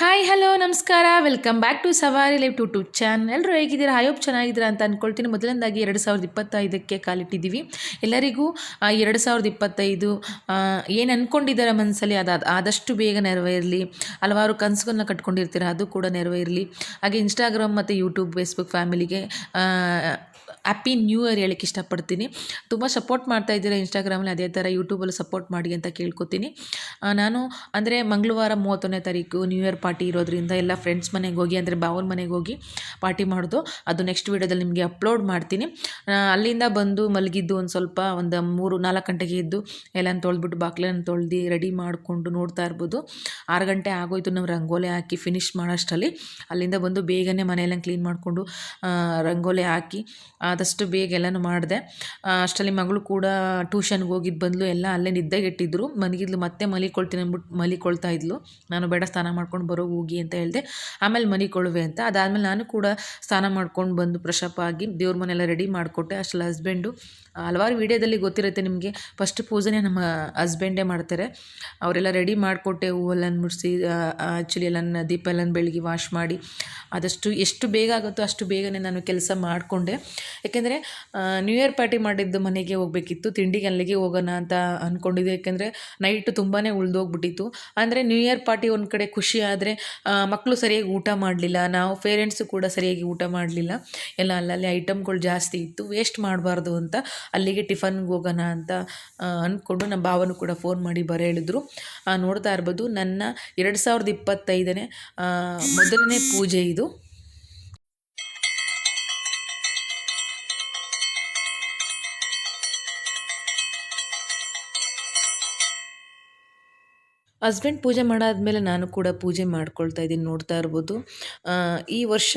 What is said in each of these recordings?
Hi hello ನಮಸ್ಕಾರ. Welcome back to Savari live to to channel ಎಲ್ಲರೂ ಹೇಗಿದ್ದೀರಾ? ಐಯೋಪ್ ಚೆನ್ನಾಗಿದ್ದೀರಾ ಅಂತ ಅಂದ್ಕೊಳ್ತೀನಿ ಮೊದಲನೇದಾಗಿ ಎರಡು ಸಾವಿರದ ಇಪ್ಪತ್ತೈದಕ್ಕೆ ಕಾಲಿಟ್ಟಿದ್ದೀವಿ. ಎಲ್ಲರಿಗೂ ಎರಡು ಸಾವಿರದ ಇಪ್ಪತ್ತೈದು ಏನು ಅಂದ್ಕೊಂಡಿದ್ದಾರೆ ಮನಸ್ಸಲ್ಲಿ ಅದು, ಆದಷ್ಟು ಬೇಗ ನೆರವೇರಲಿ. ಹಲವಾರು ಕನಸುಗಳನ್ನ ಕಟ್ಕೊಂಡಿರ್ತೀರ? ಅದು ಕೂಡ ನೆರವೇರಲಿ. ಹಾಗೆ ಇನ್ಸ್ಟಾಗ್ರಾಮ್ ಮತ್ತು ಯೂಟ್ಯೂಬ್ ಫೇಸ್ಬುಕ್ ಫ್ಯಾಮಿಲಿಗೆ ಹ್ಯಾಪಿ ನ್ಯೂ ಇಯರ್ ಹೇಳಕ್ಕೆ ಇಷ್ಟಪಡ್ತೀನಿ. ತುಂಬ ಸಪೋರ್ಟ್ ಮಾಡ್ತಾ ಇದ್ದೀರಾ ಇನ್ಸ್ಟಾಗ್ರಾಮಲ್ಲಿ ಅದೇ ಥರ ಯೂಟ್ಯೂಬಲ್ಲಿ ಸಪೋರ್ಟ್ ಮಾಡಿ ಅಂತ ಕೇಳ್ಕೊತೀನಿ. ನಾನು ಅಂದರೆ ಮಂಗಳವಾರ ಮೂವತ್ತೊಂದನೇ ತಾರೀಕು ನ್ಯೂ ಇಯರ್ ಪಾರ್ಟಿ ಇರೋದ್ರಿಂದ ಎಲ್ಲ ಫ್ರೆಂಡ್ಸ್ ಮನೆಗೆ ಹೋಗಿ, ಅಂದರೆ ಬಾವನ ಮನೆಗೆ ಹೋಗಿ ಪಾರ್ಟಿ ಮಾಡೋದು. ಅದು ನೆಕ್ಸ್ಟ್ ವೀಡಿಯೋದಲ್ಲಿ ನಿಮಗೆ ಅಪ್ಲೋಡ್ ಮಾಡ್ತೀನಿ. ಅಲ್ಲಿಂದ ಬಂದು ಮಲಗಿದ್ದು ಒಂದು ಸ್ವಲ್ಪ ಒಂದು ಮೂರು ನಾಲ್ಕು ಗಂಟೆಗೆ ಎದ್ದು ಎಲ್ಲನ ತೊಳೆದ್ಬಿಟ್ಟು ಬಾಕ್ಲನ್ನು ತೊಳ್ದು ರೆಡಿ ಮಾಡಿಕೊಂಡು ನೋಡ್ತಾ ಇರ್ಬೋದು. ಆರು ಗಂಟೆ ಆಗೋಯ್ತು, ನಾವು ರಂಗೋಲಿ ಹಾಕಿ ಫಿನಿಶ್ ಮಾಡೋಷ್ಟರಲ್ಲಿ. ಅಲ್ಲಿಂದ ಬಂದು ಬೇಗನೆ ಮನೆಯೆಲ್ಲ ಕ್ಲೀನ್ ಮಾಡಿಕೊಂಡು ರಂಗೋಲಿ ಹಾಕಿ ಆದಷ್ಟು ಬೇಗ ಎಲ್ಲನೂ ಮಾಡಿದೆ. ಅಷ್ಟರಲ್ಲಿ ಮಗಳು ಕೂಡ ಟ್ಯೂಷನ್ಗೆ ಹೋಗಿದ್ದು ಬಂದಲು, ಎಲ್ಲ ಅಲ್ಲೇ ನಿದ್ದೆಗೆಟ್ಟಿದ್ರು ಮನಗಿದ್ಲು, ಮತ್ತೆ ಮಲಿಕೊಳ್ತೀನಿ ಅಂದ್ಬಿಟ್ಟು ಮಲಿಕೊಳ್ತಾ ಇದ್ಲು. ನಾನು ಬೇಡ, ಸ್ನಾನ ಮಾಡ್ಕೊಂಡು ಬರೋ ಹೋಗಿ ಅಂತ ಹೇಳಿದೆ. ಆಮೇಲೆ ಮಲಿಕೊಳ್ಳುವೆ ಅಂತ. ಅದಾದಮೇಲೆ ನಾನು ಕೂಡ ಸ್ನಾನ ಮಾಡ್ಕೊಂಡು ಬಂದು ಫ್ರೆಶಪ್ ಆಗಿ ದೇವ್ರ ಮನೆಯೆಲ್ಲ ರೆಡಿ ಮಾಡಿಕೊಟ್ಟೆ. ಅಷ್ಟರಲ್ಲಿ ಹಸ್ಬೆಂಡು ಹಲವಾರು ವೀಡಿಯೋದಲ್ಲಿ ಗೊತ್ತಿರುತ್ತೆ ನಿಮಗೆ. ಫಸ್ಟ್ ಪೂಜೆನೇ ನಮ್ಮ ಹಸ್ಬೆಂಡೇ ಮಾಡ್ತಾರೆ. ಅವರೆಲ್ಲ ರೆಡಿ ಮಾಡಿಕೊಟ್ಟೆ ಹೂವಲ್ಲನ್ನು ಮುಡಿಸಿ ಆ್ಯಕ್ಚುಲಿ ಎಲ್ಲ ದೀಪ ಎಲ್ಲ ಬೆಳಗ್ಗೆ ವಾಶ್ ಮಾಡಿ. ಆದಷ್ಟು ಎಷ್ಟು ಬೇಗ ಆಗುತ್ತೋ ಅಷ್ಟು ಬೇಗನೆ ನಾನು ಕೆಲಸ ಮಾಡಿಕೊಂಡೆ. ಯಾಕೆಂದರೆ ನ್ಯೂ ಇಯರ್ ಪಾರ್ಟಿ ಮಾಡಿದ್ದು ಮನೆಗೆ ಹೋಗಬೇಕಿತ್ತು ತಿಂಡಿಗೆ ಅಲ್ಲಿಗೆ ಹೋಗೋಣ ಅಂತ ಅಂದ್ಕೊಂಡಿದ್ದೆ ಯಾಕೆಂದರೆ ನೈಟ್ ತುಂಬಾ ಉಳಿದೋಗ್ಬಿಟ್ಟಿತ್ತು. ಅಂದರೆ ನ್ಯೂ ಇಯರ್ ಪಾರ್ಟಿ ಒಂದು ಕಡೆ ಖುಷಿ ಆದರೆ ಮಕ್ಕಳು ಸರಿಯಾಗಿ ಊಟ ಮಾಡಲಿಲ್ಲ. ನಾವು ಪೇರೆಂಟ್ಸು ಕೂಡ ಸರಿಯಾಗಿ ಊಟ ಮಾಡಲಿಲ್ಲ. ಎಲ್ಲ ಅಲ್ಲಲ್ಲಿ ಐಟಮ್ಗಳು ಜಾಸ್ತಿ ಇತ್ತು. ವೇಸ್ಟ್ ಮಾಡಬಾರ್ದು ಅಂತ ಅಲ್ಲಿಗೆ ಟಿಫನ್ಗೆ ಹೋಗೋಣ ಅಂತ ಅಂದ್ಕೊಂಡು ನಮ್ಮ ಭಾವನು ಕೂಡ ಫೋನ್ ಮಾಡಿ ಬರ ಹೇಳಿದ್ರು. ನೋಡ್ತಾ ಇರ್ಬೋದು, ನನ್ನ ಎರಡು ಸಾವಿರದ ಇಪ್ಪತ್ತೈದನೇ ಮೊದಲನೇ ಪೂಜೆ ಇದು. ಹಸ್ಬೆಂಡ್ ಪೂಜೆ ಮಾಡಾದಮೇಲೆ ನಾನು ಕೂಡ ಪೂಜೆ ಮಾಡ್ಕೊಳ್ತಾ ಇದ್ದೀನಿ ನೋಡ್ತಾ ಇರ್ಬೋದು. ಈ ವರ್ಷ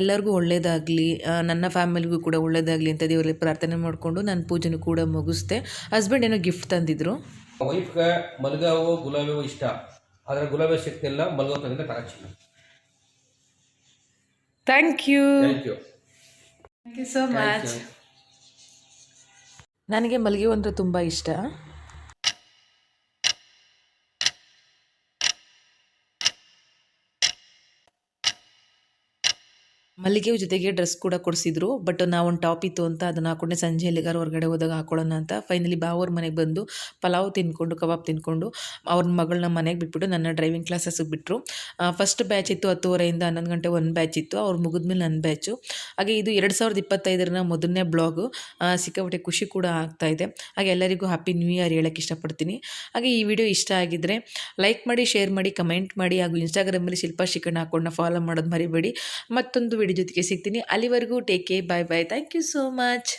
ಎಲ್ಲರಿಗೂ ಒಳ್ಳೇದಾಗಲಿ ನನ್ನ ಫ್ಯಾಮಿಲಿಗೂ ಕೂಡ ಒಳ್ಳೇದಾಗಲಿ ಅಂತ ದೇವರಲ್ಲಿ ಪ್ರಾರ್ಥನೆ ಮಾಡಿಕೊಂಡು ನಾನು ಪೂಜೆನೂ ಕೂಡ ಮುಗಿಸ್ದೆ. ಹಸ್ಬೆಂಡ್ ಏನೋ ಗಿಫ್ಟ್ ತಂದಿದ್ರು. ವೈಫ್ಗೆ ಮಲಗಾವೋ ಗುಲಾಬಿಯೋ ಇಷ್ಟ. ಆದರೆ ಗುಲಾಬಿ ಶಕ್ತಿ ಇಲ್ಲ ಮಲ್ಗೋ correction thank you thank you thank you so much ನನಗೆ ಮಲ್ಲಿಗೆ ಹೂ ಅಂದರೆ ತುಂಬ ಇಷ್ಟ. ಮಲ್ಲಿಗೆ ಜೊತೆಗೆ ಡ್ರೆಸ್ ಕೂಡ ಕೊಡಿಸಿದ್ರು. ಬಟ್ ನಾವು ಒಂದು ಟಾಪ್ ಇತ್ತು ಅಂತ ಅದನ್ನು ಹಾಕೊಂಡೆ ಸಂಜೆ ಎಲ್ಲಿಗಾರು ಹೊರಗಡೆ ಹೋದಾಗ ಹಾಕೊಳ್ಳೋಣ ಅಂತ. ಫೈನಲಿ ಬಾವವ್ರ ಮನೆಗೆ ಬಂದು ಪಲಾವ್ ತಿನ್ಕೊಂಡು, ಕಬಾಬ್ ತಿನ್ಕೊಂಡು ಅವ್ರ ಮಗಳನ್ನ ಮನೆಗೆ ಬಿಟ್ಬಿಟ್ಟು ನನ್ನ ಡ್ರೈವಿಂಗ್ ಕ್ಲಾಸಸ್ಗೆ ಬಿಟ್ಟರು ಫಸ್ಟ್ ಬ್ಯಾಚ್ ಇತ್ತು ಹತ್ತುವರೆಯಿಂದ ಹನ್ನೊಂದು ಗಂಟೆ ಒಂದು ಬ್ಯಾಚ್ ಇತ್ತು. ಅವ್ರು ಮುಗಿದ್ಮೇಲೆ ನನ್ನ ಬ್ಯಾಚು ಹಾಗೆ ಇದು ಎರಡು ಸಾವಿರದ ಇಪ್ಪತ್ತೈದರ ಮೊದಲನೇ ಬ್ಲಾಗು ಸಿಕ್ಕಾಪಟ್ಟೆ ಖುಷಿ ಕೂಡ ಆಗ್ತಾ ಇದೆ. ಹಾಗೆ ಎಲ್ಲರಿಗೂ ಹ್ಯಾಪಿ ನ್ಯೂ ಇಯರ್ ಹೇಳೋಕ್ಕೆ ಇಷ್ಟಪಡ್ತೀನಿ. ಹಾಗೆ ಈ ವಿಡಿಯೋ ಇಷ್ಟ ಆಗಿದ್ದರೆ ಲೈಕ್ ಮಾಡಿ ಶೇರ್ ಮಾಡಿ ಕಮೆಂಟ್ ಮಾಡಿ ಹಾಗೂ ಇನ್ಸ್ಟಾಗ್ರಾಮಲ್ಲಿ ಶಿಲ್ಪಾ ಶಿಕಣ್ಣ ಹಾಕೊಂಡ ಫಾಲೋ ಮಾಡೋದು ಮರಿಬೇಡಿ. ಮತ್ತೊಂದು ವಿಡಿಯೋ ಜೊತೆಗೆ ಸಿಗ್ತೀನಿ ಅಲ್ಲಿವರೆಗೂ take care bye bye thank you so much